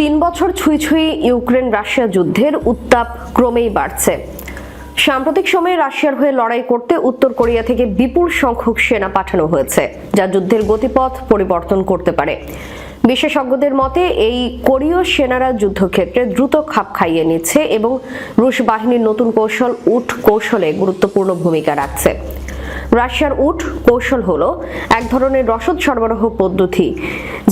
তিন বছর ছুঁই ছুঁই ইউক্রেন রাশিয়া যুদ্ধের উত্তাপ ক্রমেই বাড়ছে। সাম্প্রতিক সময়ে রাশিয়ার হয়ে লড়াই করতে উত্তর কোরিয়া থেকে বিপুল সংখ্যক সেনা পাঠানো হয়েছে, যা যুদ্ধের গতিপথ পরিবর্তন করতে পারে। বিশেষজ্ঞদের মতে, এই কোরীয় সেনারা যুদ্ধক্ষেত্রে দ্রুত খাপ খাইয়ে নিচ্ছে এবং রুশ বাহিনীর নতুন কৌশল উঠ কৌশলে গুরুত্বপূর্ণ ভূমিকা রাখছে। রাশিয়ার উট কৌশল হলো এক ধরনের রসদ সরবরাহ পদ্ধতি,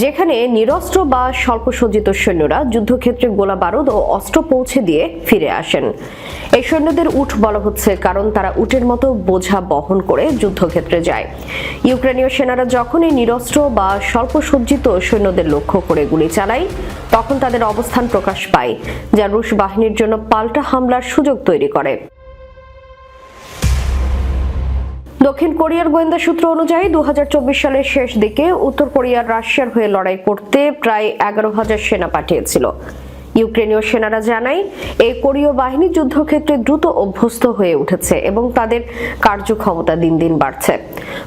যেখানে নিরস্ত্র বা স্বল্পসজ্জিত সৈন্যরা যুদ্ধক্ষেত্রে গোলা বারুদ ও অস্ত্র পৌঁছে দিয়ে ফিরে আসেন। এই সৈন্যদের উট বলা হচ্ছে কারণ তারা উটের মতো বোঝা বহন করে যুদ্ধক্ষেত্রে যায়। ইউক্রেনীয় সেনারা যখনই নিরস্ত্র বা স্বল্পসজ্জিত সৈন্যদের লক্ষ্য করে গুলি চালায়, তখন তাদের অবস্থান প্রকাশ পায়, যা রুশ বাহিনীর জন্য পাল্টা হামলার সুযোগ তৈরি করে। দক্ষিণ কোরিয়ার গোয়েন্দা সূত্র অনুযায়ী দুহাজার চব্বিশ সালের শেষ দিকে উত্তর কোরিয়ার রাশিয়ার হয়ে লড়াই করতে প্রায় এগারো হাজার সেনা পাঠিয়েছিল। ইউক্রেনীয় সেনারা জানায়, এই কোরীয় বাহিনী যুদ্ধক্ষেত্রে দ্রুত অভ্যস্ত হয়ে উঠেছে এবং তাদের কার্যক্ষমতা দিন দিন বাড়ছে।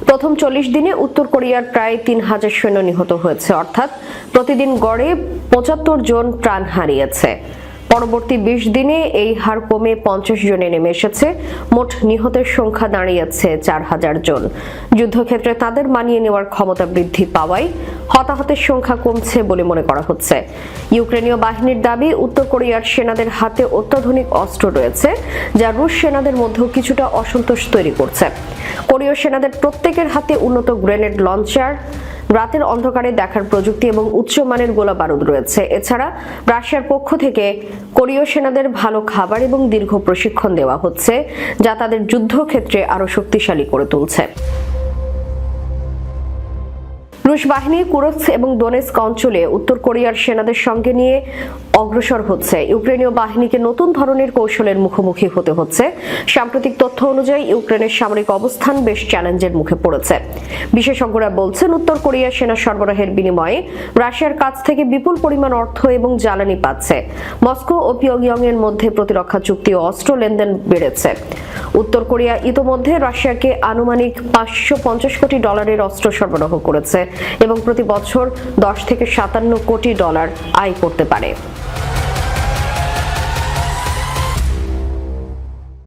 প্রথম চল্লিশ দিনে উত্তর কোরিয়ার প্রায় তিন হাজার সৈন্য নিহত হয়েছে, অর্থাৎ প্রতিদিন গড়ে পঁচাত্তর জন প্রাণ হারিয়েছে। পরবর্তী বিশ দিনে এই হার কমে পঞ্চাশ জনে নেমে এসেছে। মোট নিহতের সংখ্যা দাঁড়িয়েছে চার হাজার জন। যুদ্ধক্ষেত্রে তাদের মানিয়ে নেওয়ার ক্ষমতা বৃদ্ধি পাওয়ায় হতাহতের সংখ্যা কমছে বলে মনে করা হচ্ছে। ইউক্রেনীয় বাহিনীর দাবি, উত্তর কোরিয়ার সেনাদের হাতে অত্যাধুনিক অস্ত্র রয়েছে, যা রুশ সেনাদের মধ্যেও কিছুটা অসন্তোষ তৈরি করছে। কোরীয় সেনাদের প্রত্যেকের হাতে উন্নত গ্রেনেড লঞ্চার রাতের অন্ধকারে দেখার প্রযুক্তি এবং উচ্চমানের গোলা বারুদ রয়েছে। এছাড়া রাশিয়ার পক্ষ থেকে কোরীয় সেনাদের ভালো খাবার এবং দীর্ঘ প্রশিক্ষণ দেওয়া হচ্ছে, যা তাদের যুদ্ধক্ষেত্রে আরও শক্তিশালী করে তুলছে। রুশ বাহিনী কুরস্ক এবং দোনেস্ক অঞ্চলে উত্তর কোরিয়ার সেনাদের সঙ্গে নিয়ে অগ্রসর হচ্ছে। ইউক্রেনীয় বাহিনীকে নতুন ধরনের কৌশলের মুখোমুখি হতে হচ্ছে। সাম্প্রতিক তথ্য অনুযায়ী ইউক্রেনের সামরিক অবস্থান বেশ চ্যালেঞ্জের মুখে পড়েছে। বিশেষজ্ঞরা বলছেন, উত্তর কোরিয়া সেনা সরবরাহের বিনিময়ে রাশিয়ার কাছ থেকে বিপুল পরিমাণ অর্থ এবং জ্বালানি পাচ্ছে। মস্কো ও পিয়ংইয়ং এর মধ্যে প্রতিরক্ষা চুক্তি ও অস্ত্র লেনদেন বেড়েছে। উত্তর কোরিয়া ইতোমধ্যে রাশিয়াকে আনুমানিক পাঁচশো পঞ্চাশ কোটি ডলারের অস্ত্র সরবরাহ করেছে এবং প্রতি বছর দশ থেকে সাতান্ন কোটি ডলার আয় করতে পারে।